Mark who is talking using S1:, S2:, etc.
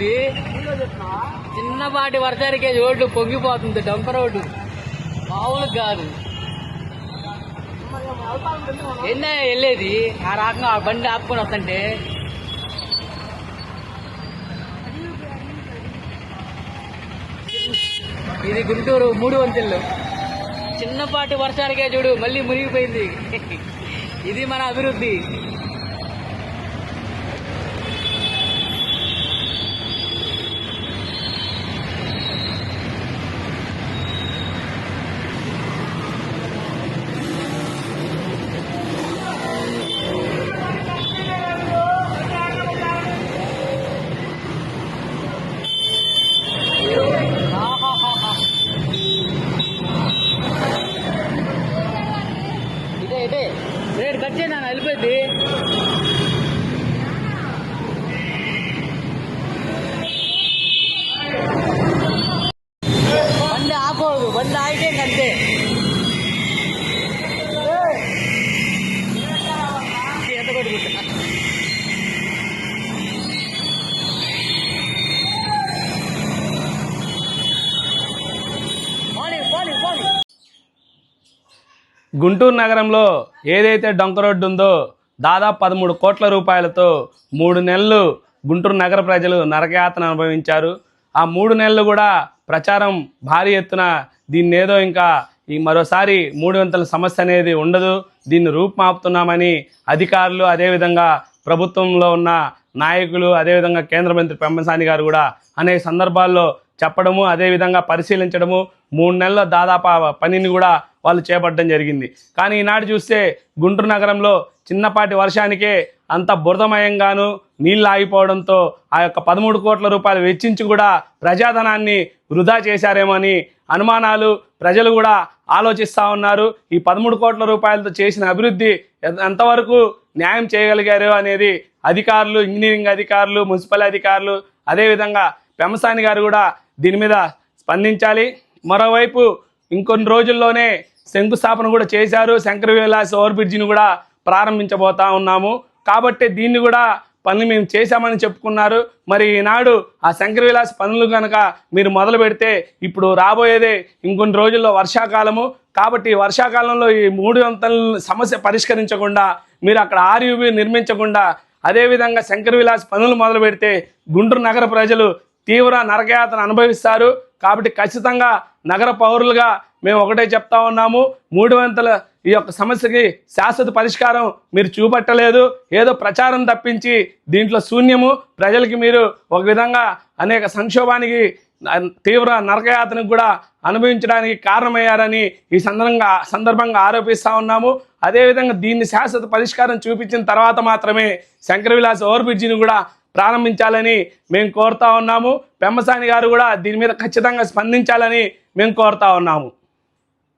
S1: అభివృద్ధి చిన్నపాటి వర్షానికే రోడ్డు పొంగిపోతుంది డంపర్ రోడ్డు. మామూలు కాదు. ఎన్న వెళ్ళేది? ఆ రకంగా ఆ బండి ఆపుకొని వస్తుంటే. ఇది గుంటూరు మూడు వంతెళ్ళు చిన్నపాటి వర్షానికే చూడు మళ్ళీ మునిగిపోయింది. ఇది మన అభివృద్ధి. రేటు కట్
S2: గుంటూరు నగరంలో ఏదైతే డొంక రోడ్డు ఉందో దాదాపు పదమూడు కోట్ల రూపాయలతో మూడు నెలలు గుంటూరు నగర ప్రజలు నరకయాతన అనుభవించారు. ఆ మూడు నెలలు కూడా ప్రచారం భారీ ఎత్తున దీన్ని ఏదో ఇంకా ఈ మరోసారి మూడు వింతల సమస్య అనేది ఉండదు. దీన్ని రూపుమాపుతున్నామని అధికారులు అదేవిధంగా ప్రభుత్వంలో ఉన్న నాయకులు అదేవిధంగా కేంద్ర మంత్రి పెమ్మసాని గారు కూడా అనేక సందర్భాల్లో చెప్పడము అదేవిధంగా పరిశీలించడము. మూడు నెలల దాదాపు పనిని కూడా వాళ్ళు చేపట్టడం జరిగింది. కానీ ఈనాడు చూస్తే గుంటూరు నగరంలో చిన్నపాటి వర్షానికే అంత బురదమయంగాను నీళ్ళు ఆగిపోవడంతో ఆ యొక్క పదమూడు కోట్ల రూపాయలు వెచ్చించి కూడా ప్రజాధనాన్ని వృధా చేశారేమో అని అనుమానాలు ప్రజలు కూడా ఆలోచిస్తూ ఉన్నారు. ఈ పదమూడు కోట్ల రూపాయలతో చేసిన అభివృద్ధి ఎంతవరకు న్యాయం చేయగలిగారు అనేది అధికారులు ఇంజనీరింగ్ అధికారులు మున్సిపల్ అధికారులు అదేవిధంగా పెమసాని గారు కూడా దీని మీద స్పందించాలి. మరోవైపు ఇంకొన్ని రోజుల్లోనే శంకుస్థాపన కూడా చేశారు. శంకర విలాస్ ఓవర్ బ్రిడ్జిని కూడా ప్రారంభించబోతా ఉన్నాము. కాబట్టి దీన్ని కూడా పనులు మేము చేశామని చెప్పుకున్నారు. మరి ఈనాడు ఆ శంకర విలాస్ పనులు కనుక మీరు మొదలు పెడితే ఇప్పుడు రాబోయేదే ఇంకొన్ని రోజుల్లో వర్షాకాలము. కాబట్టి వర్షాకాలంలో ఈ మూడు వంతల సమస్య పరిష్కరించకుండా మీరు అక్కడ ఆర్యుబి నిర్మించకుండా అదేవిధంగా శంకర విలాస్ పనులు మొదలు పెడితే గుంటూరు నగర ప్రజలు తీవ్ర నరకయాతను అనుభవిస్తారు. కాబట్టి ఖచ్చితంగా నగర పౌరులుగా మేము ఒకటే చెప్తా ఉన్నాము. మూడు వంతుల ఈ యొక్క సమస్యకి శాశ్వత పరిష్కారం మీరు చూపట్టలేదు. ఏదో ప్రచారం తప్పించి దీంట్లో శూన్యము. ప్రజలకి మీరు ఒక విధంగా అనేక సంక్షోభానికి తీవ్ర నరకయాతను కూడా అనుభవించడానికి కారణమయ్యారని ఈ సందర్భంగా సందర్భంగా ఆరోపిస్తూ ఉన్నాము. అదేవిధంగా దీన్ని శాశ్వత పరిష్కారం చూపించిన తర్వాత మాత్రమే శంకర విలాస్ ఓవర్ బ్రిడ్జిని కూడా ప్రారంభించాలని మేము కోరుతా ఉన్నాము. పెమ్మసాని గారు కూడా దీని మీద ఖచ్చితంగా స్పందించాలని మేము కోరుతా ఉన్నాము.